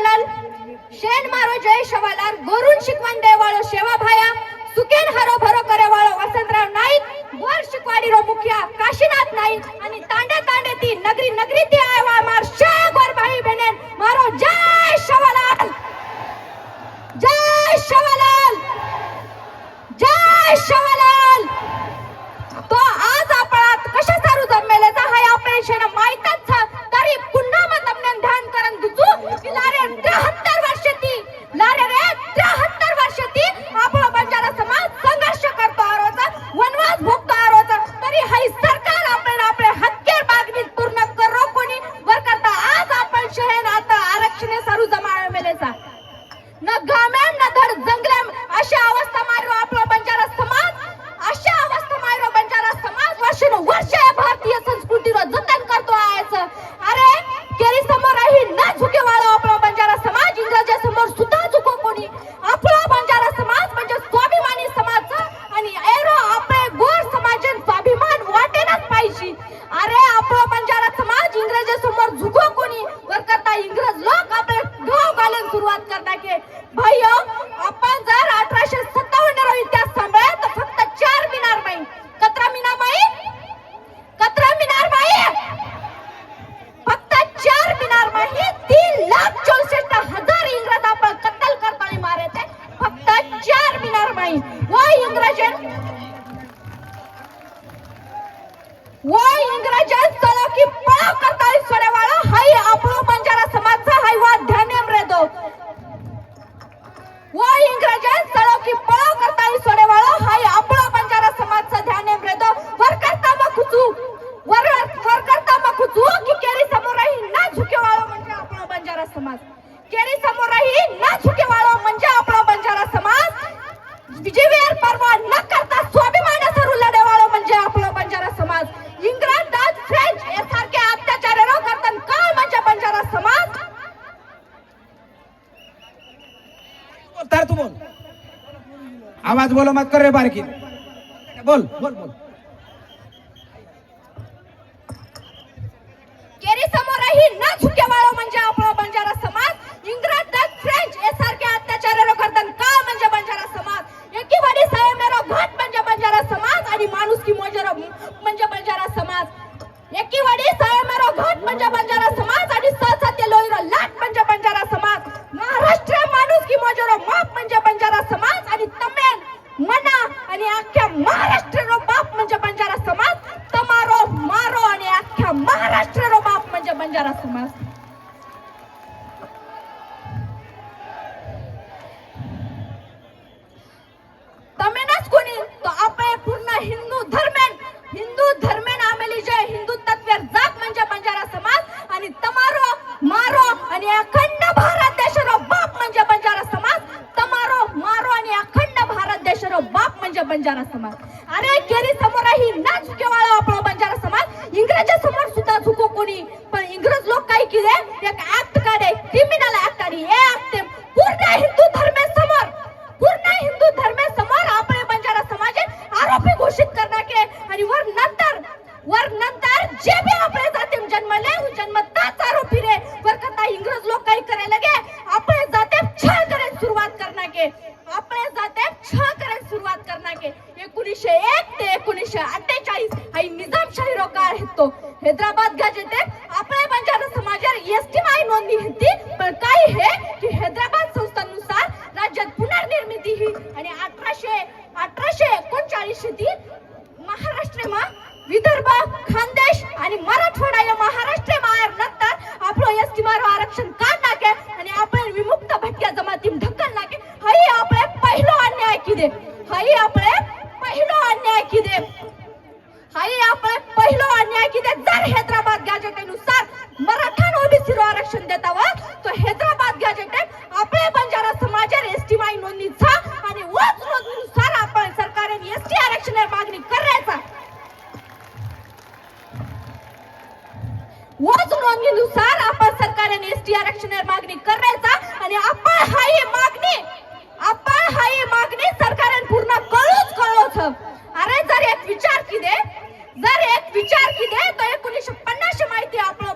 शेवालाल शेन मारो जय शेवालाल गोरुन शिकवण देवाळो शेवा भाया सुकेन हरो भरो करे वाळो वसंतराव नाईक वर शिकवाडी रो मुखिया काशीनाथ नाईक आणि तांडे तांडे ती नगरी नगरी ती आयवा मार शे गोर भाई बहनेन मारो जय! ના ઝૂકે વાળો आवाज बोलो मत कर रे बारकी. बोल बोल बोल. केरी समोर ही न झुके वाळो म्हणजे आपला बंजारा समाज. इंग्रज दत्त फ्रेंच यासारखे अत्याचाराला करतात का म्हणजे बंजारा समाज? एकी वाडी मेरो घाट म्हणजे बंजारा समाज आणि माणूस की मोजर म्हणजे बंजारा समाज. एकी वाडी मेरो घाट म्हणजे बंजारा समाज आणि सहसा ते लोईरा लाट роками. आरक्षण का नाके? आणि आपण विमुक्त भटक्या जमाती ढकल नाके? हाही आपले पहिलो अन्याय की दे हाही आपले पहिलो अन्याय की दे हाही आपले पहिलो अन्याय की दे जर हैदराबाद गॅजेटे मराठा नो भी आरक्षण देता वा तो हैदराबाद गॅजेटे आपले बंजारा समाज एसटी माई नोंदी था आणि वोच रोजनुसार आपण सरकारे एसटी आरक्षण मागणी कर रहे था नुसार आपण सरकारने एसटी आरक्षण मागणी करायचा आणि आपण हाही मागणी आपण हाही मागणी सरकारने पूर्ण कळूच कळवत अरे जर एक विचार किदे जर एक विचार किदे तर एकोणीसशे पन्नास माहिती आपण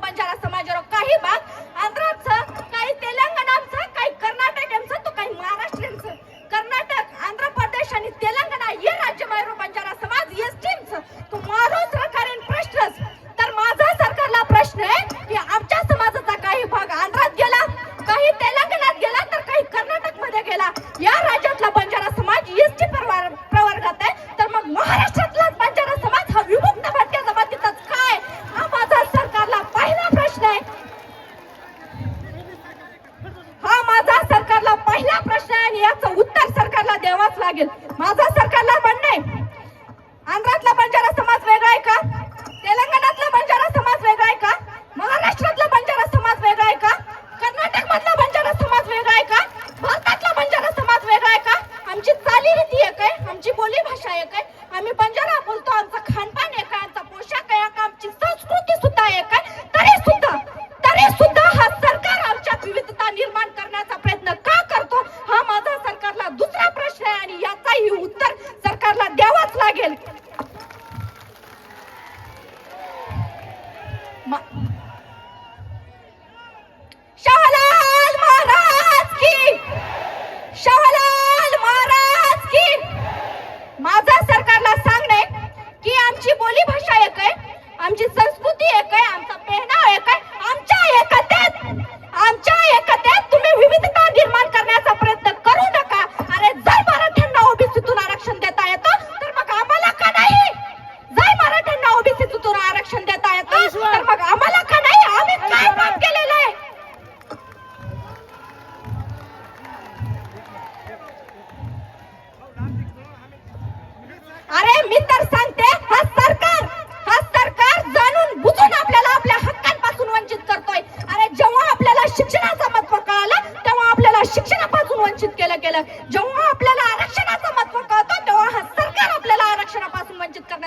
आमची संस्कृती एक आहे आमचा पेहना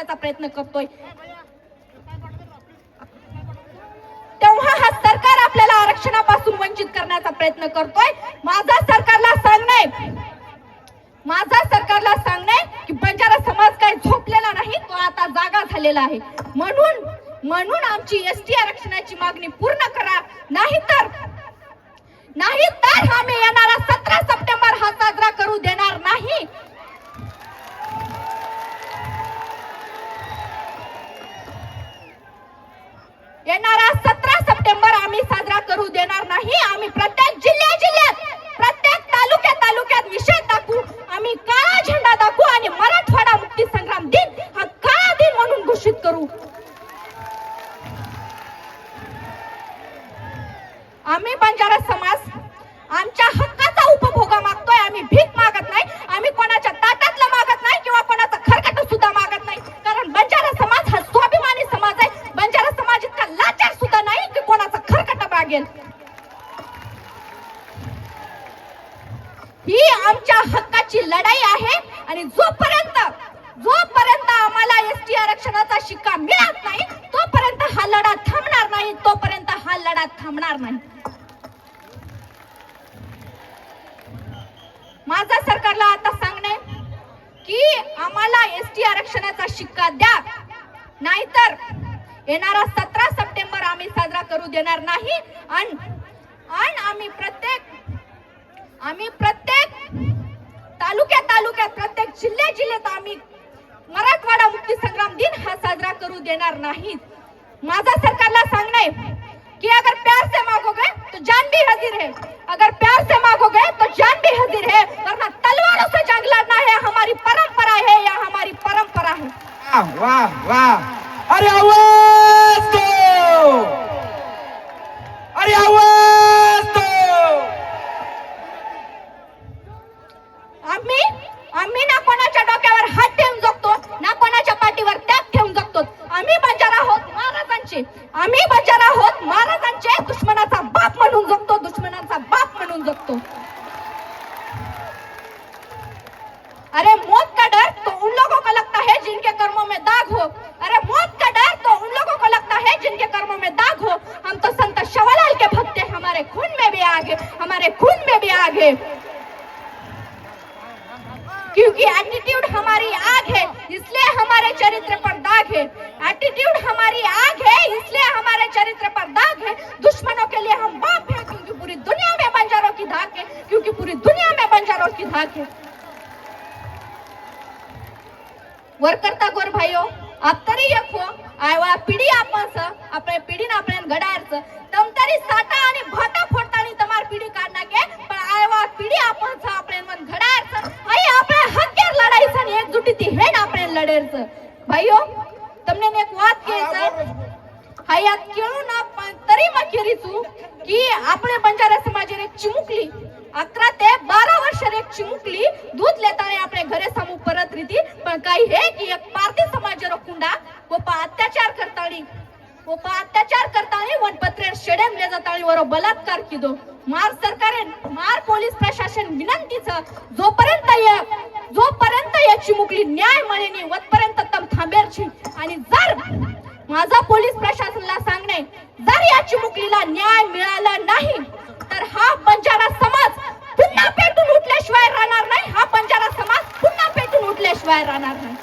करण्याचा प्रयत्न करतोय. तेव्हा हा सरकार आपल्याला आरक्षणापासून वंचित करण्याचा प्रयत्न करतोय. माझा सरकारला सांगणे माझा सरकारला सांगणे की बंजारा समाज काय झोपलेला नाही तो आता जागा झालेला आहे. म्हणून म्हणून आमची एस टी आरक्षणाची मागणी पूर्ण करा. नाहीतर लागेल. ही आमच्या हक्काची लढाई आहे आणि जोपर्यंत जोपर्यंत आम्हाला एस टी आरक्षणाचा शिक्का मिळत नाही तोपर्यंत हा लढा थांबणार नाही तोपर्यंत हा लढा थांबणार नाही. माझा सरकारला आता सांगणे की आम्हाला एस टी आरक्षणाचा शिक्का द्या. नाहीतर येणारा सतरा सप्टेंबर आम्ही साजरा करू देणार नाही. आणि आणि आम्ही प्रत्येक आम्ही प्रत्येक तालुक्या तालुक्यात प्रत्येक जिल्ह्या जिल्ह्यात आम्ही मराठवाडा मुक्ती संग्राम दिन हा साजरा करू देणार नाही माझा सरकारला सांगणे कि अगर प्यार से मांगोगे तो जान भी हाजिर है अगर प्यार से मांगोगे तो जान भी हाजिर है वरना तलवारों से जंग लड़ना है हमारी परंपरा है या हमारी परंपरा है वाह वाह वाह अरे आवाज दो अरे आवाज दो आम्ही आम्ही ना कोणाच्या डोक्यावर हात ठेवून जगतो ना कोणाच्या पाठीवर त्याग ठेवून जगतो. आम्ही बंजारा आहोत महाराजांचे. आम्ही बंजारा आहोत महाराजांचे. दुश्मनाचा बाप म्हणून जगतो दुश्मनाचा बाप म्हणून जगतो. अरे मौत का डर? तो उन लोगों को लगता है जिनके कर्मों में दाग हो। अरे मौत का डर? तो उन लोगों को लगता है जिनके कर्मों में दाग हो। हम तो संत शवलाल के भक्त हैं। हमारे खून में भी आगे हमारे खून में भी आगे क्योंकि एटीट्यूड हमारी आग है, इसलिए हमारे चरित्र पर दाग है। एटीट्यूड हमारी आग है, इसलिए हमारे चरित्र पर दाग है। दुश्मनों के लिए हम बाप हैं, क्योंकि पूरी दुनिया में बंजारों की धाक है, क्योंकि पूरी दुनिया में बंजारों की धाक है। वर्कर्ता गौर भाईओ આપતારી યખો આવા પીડી આપણ છે આપણે પીડીને આપણે ગડાર છે તમતારી સાટા અને ભાટા ફોડતાની તમાર પીડી કાઢ નાખે પણ આવા પીડી આપણ છે આપણે મન ગડાર છે અહીં આપણે હકેર લડાઈ છે ને થી હેડ આપણે લડેર છે ભાઈઓ તમને એક વાત કહે છે હાયાત કેળું ના પણ તરીમાં કેરીશું કે આપણે બંજારા સમાજને ચૂમકલી अकरा ते बारा वर्ष एक चिमुकली दूध लेताना आपले घरे समू परत रीती पण काही हे की एक पारधी समाज कुंडा व अत्याचार करतानी व अत्याचार करतानी वनपत्रे शेडेम ले जाताळी वर बलात्कार किदो मार सरकारे मार पोलीस प्रशासन विनंतीच जोपर्यंत या जोपर्यंत या चिमुकली न्याय मिळेनी वतपर्यंत तम थांबेरची आणि जर माझा पोलीस प्रशासनाला सांगणे जर या चिमुकलीला न्याय मिळाला नाही तर हा बंजारा समाज पुन्हा पेटून उठल्याशिवाय राहणार नाही. हा बंजारा समाज पुन्हा पेटून उठल्याशिवाय राहणार नाही.